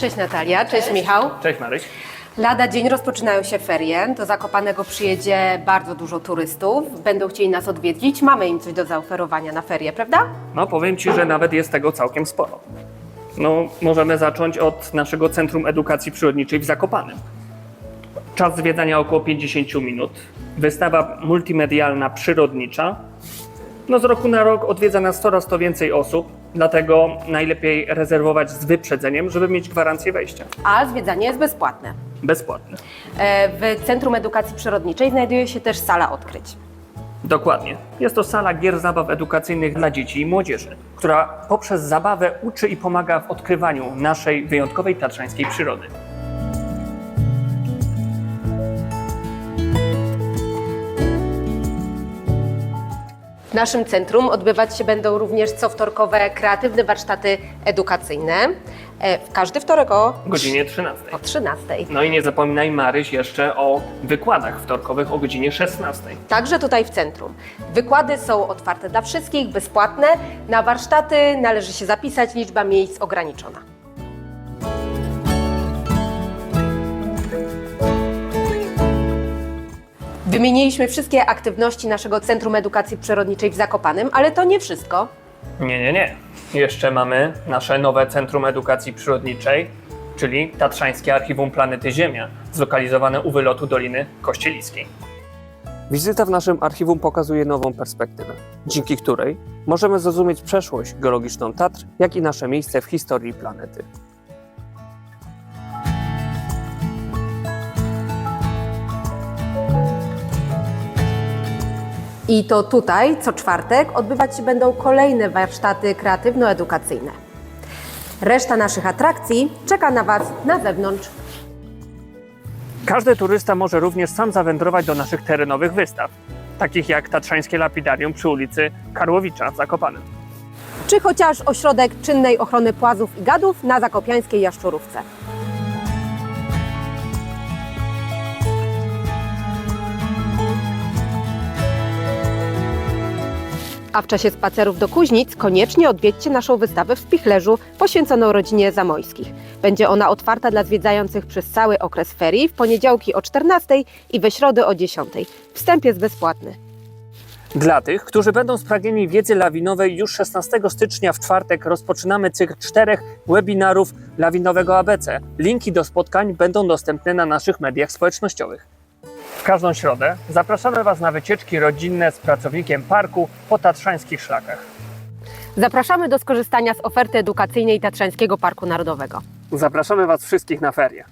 Cześć Natalia, cześć Michał. Cześć Maryś. Lada dzień rozpoczynają się ferie. Do Zakopanego przyjedzie bardzo dużo turystów. Będą chcieli nas odwiedzić. Mamy im coś do zaoferowania na ferie, prawda? No powiem Ci, że nawet jest tego całkiem sporo. No, możemy zacząć od naszego Centrum Edukacji Przyrodniczej w Zakopanem. Czas zwiedzania około 50 minut. Wystawa multimedialna przyrodnicza. No z roku na rok odwiedza nas coraz to więcej osób, dlatego najlepiej rezerwować z wyprzedzeniem, żeby mieć gwarancję wejścia. A zwiedzanie jest bezpłatne. Bezpłatne. E, W Centrum Edukacji Przyrodniczej znajduje się też sala odkryć. Dokładnie. Jest to sala gier zabaw edukacyjnych dla dzieci i młodzieży, która poprzez zabawę uczy i pomaga w odkrywaniu naszej wyjątkowej tatrzańskiej przyrody. W naszym centrum odbywać się będą również co wtorkowe kreatywne warsztaty edukacyjne. E, W każdy wtorek o, O godzinie 13. o 13. No i nie zapominaj Maryś jeszcze o wykładach wtorkowych o godzinie 16. Także tutaj w centrum. Wykłady są otwarte dla wszystkich, bezpłatne. Na warsztaty należy się zapisać, liczba miejsc ograniczona. Wymieniliśmy wszystkie aktywności naszego Centrum Edukacji Przyrodniczej w Zakopanem, ale to nie wszystko. Nie, nie, nie. Jeszcze mamy nasze nowe Centrum Edukacji Przyrodniczej, czyli Tatrzańskie Archiwum Planety Ziemia, zlokalizowane u wylotu Doliny Kościeliskiej. Wizyta w naszym archiwum pokazuje nową perspektywę, dzięki której możemy zrozumieć przeszłość geologiczną Tatr, jak i nasze miejsce w historii planety. I to tutaj co czwartek odbywać się będą kolejne warsztaty kreatywno-edukacyjne. Reszta naszych atrakcji czeka na Was na zewnątrz. Każdy turysta może również sam zawędrować do naszych terenowych wystaw, takich jak Tatrzańskie Lapidarium przy ulicy Karłowicza w Zakopanem. czy chociaż ośrodek czynnej ochrony płazów i gadów na Zakopiańskiej Jaszczurówce. A w czasie spacerów do Kuźnic koniecznie odwiedźcie naszą wystawę w Spichlerzu poświęconą rodzinie Zamojskich. Będzie ona otwarta dla zwiedzających przez cały okres ferii w poniedziałki o 14 i we środę o 10. Wstęp jest bezpłatny. Dla tych, którzy będą spragnieni wiedzy lawinowej, już 16 stycznia w czwartek rozpoczynamy cykl czterech webinarów lawinowego ABC. Linki do spotkań będą dostępne na naszych mediach społecznościowych. W każdą środę zapraszamy Was na wycieczki rodzinne z pracownikiem parku po tatrzańskich szlakach. Zapraszamy do skorzystania z oferty edukacyjnej Tatrzańskiego Parku Narodowego. Zapraszamy Was wszystkich na ferie.